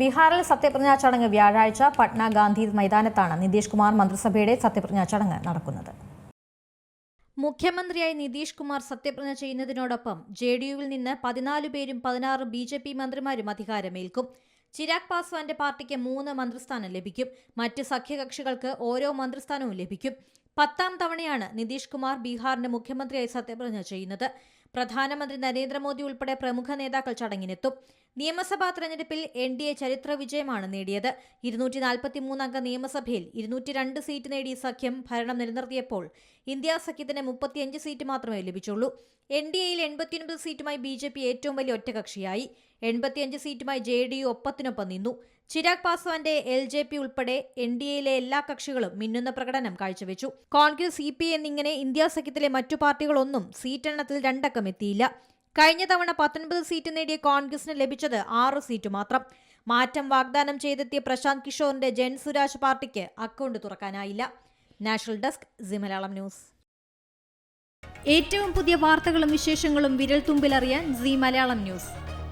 ബീഹാറിൽ സത്യപ്രതിജ്ഞാ ചടങ്ങ് വ്യാഴാഴ്ച പട്ന ഗാന്ധി മൈതാനത്താണ് നിതീഷ് കുമാർ മന്ത്രിസഭയുടെ സത്യപ്രതിജ്ഞാ ചടങ്ങ് നടക്കുന്നത്. മുഖ്യമന്ത്രിയായി നിതീഷ് കുമാർ സത്യപ്രതിജ്ഞ ചെയ്യുന്നതിനോടൊപ്പം ജെ ഡി യുവിൽ നിന്ന് പതിനാല് പേരും പതിനാറ് ബി ജെ പി മന്ത്രിമാരും അധികാരമേൽക്കും. ചിരാഗ് പാസ്വാന്റെ പാർട്ടിക്ക് മൂന്ന് മന്ത്രിസ്ഥാനം ലഭിക്കും. മറ്റ് സഖ്യകക്ഷികൾക്ക് ഓരോ മന്ത്രിസ്ഥാനവും ലഭിക്കും. പത്താം തവണയാണ് നിതീഷ് കുമാർ ബീഹാറിന്റെ മുഖ്യമന്ത്രിയായി സത്യപ്രതിജ്ഞ ചെയ്യുന്നത്. പ്രധാനമന്ത്രി നരേന്ദ്രമോദി ഉൾപ്പെടെ പ്രമുഖ നേതാക്കൾ ചടങ്ങിനെത്തും. നിയമസഭാ തെരഞ്ഞെടുപ്പിൽ എൻ ഡി എ ചരിത്ര വിജയമാണ് നേടിയത്. ഇരുന്നൂറ്റി നാൽപ്പത്തിമൂന്ന് അംഗ നിയമസഭയിൽ ഇരുന്നൂറ്റി രണ്ട് സീറ്റ് നേടിയ സഖ്യം ഭരണം നിലനിർത്തിയപ്പോൾ ഇന്ത്യ സഖ്യത്തിന് മുപ്പത്തിയഞ്ച് സീറ്റ് മാത്രമേ ലഭിച്ചുള്ളൂ. എൻ ഡി എയിൽ എൺപത്തിയൊൻപത് സീറ്റുമായി ബി ജെ പി ഏറ്റവും വലിയ ഒറ്റകക്ഷിയായി. എൺപത്തിയഞ്ച് സീറ്റുമായി ജെ ഡി യു ഒപ്പത്തിനൊപ്പം നിന്നു. ചിരാഗ് പാസ്വാന്റെ എൽ ജെ പി ഉൾപ്പെടെ എൻ ഡി എയിലെ എല്ലാ കക്ഷികളും മിന്നുന്ന പ്രകടനം കാഴ്ചവെച്ചു. കോൺഗ്രസ് സി പി എന്നിങ്ങനെ ഇന്ത്യ സഖ്യത്തിലെ മറ്റു പാർട്ടികളൊന്നും സീറ്റെണ്ണത്തിൽ രണ്ടക്കം എത്തിയില്ല. കഴിഞ്ഞ തവണ പത്തൊൻപത് സീറ്റ് നേടിയ കോൺഗ്രസിന് ലഭിച്ചത് ആറ് സീറ്റ് മാത്രം. മാറ്റം വാഗ്ദാനം ചെയ്തെത്തിയ പ്രശാന്ത് കിഷോറിന്റെ ജൻ സുരാജ് പാർട്ടിക്ക് account തുറക്കാനായില്ല. National desk C Malayalam news. ഏറ്റവും പുതിയ വാർത്തകളും വിശേഷങ്ങളും വിരൽ തുമ്പിലറിയാൻ സി മലയാളം ന്യൂസ്.